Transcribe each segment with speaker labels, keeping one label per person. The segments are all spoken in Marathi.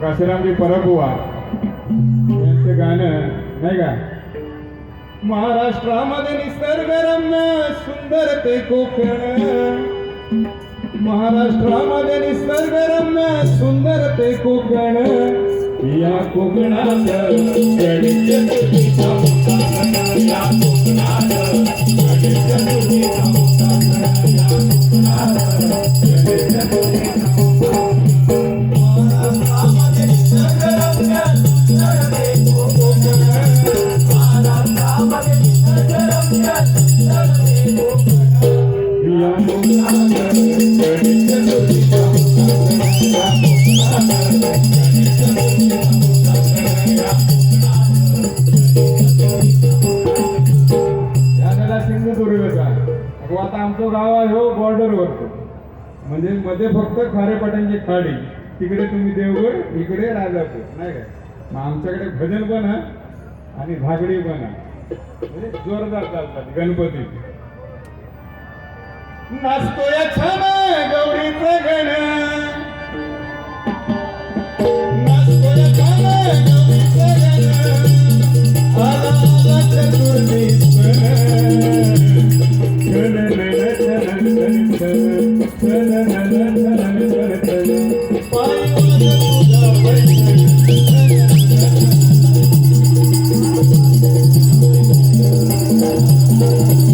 Speaker 1: काशीरामजी परबुवा यांचं गाणं नाही का? महाराष्ट्रामध्ये निसर्गरम्य सुंदर ते कोकण महाराष्ट्रामध्ये निसर्गरम्य सुंदर ते कोकण या कोकणात आता आमचं गाव आहे हो बॉर्डरवर म्हणजे मध्ये फक्त खारेपाट्यांची खाडी. तिकडे तुम्ही देवगड इकडे राजापूर नाही काय मग आमच्याकडे भजन बना आणि भागडी बना जोरदार चालतात गणपती नाचतोय छान गौरीचं गण नाचतोय छान गौरीचं गण आला आला चतुर्थी सण छन नन छन छन छन छन नन छन Thank you.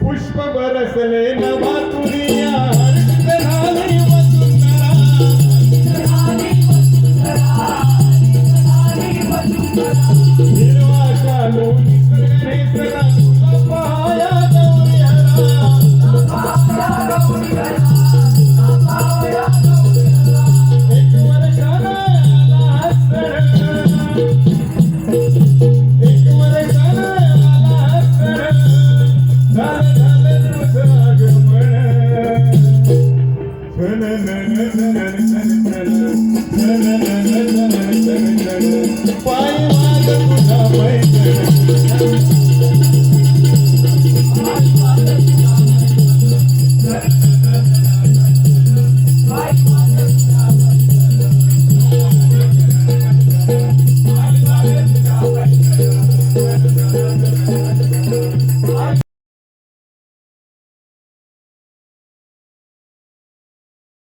Speaker 1: पुष्प बरसले नवा तुझ छन नन छन छन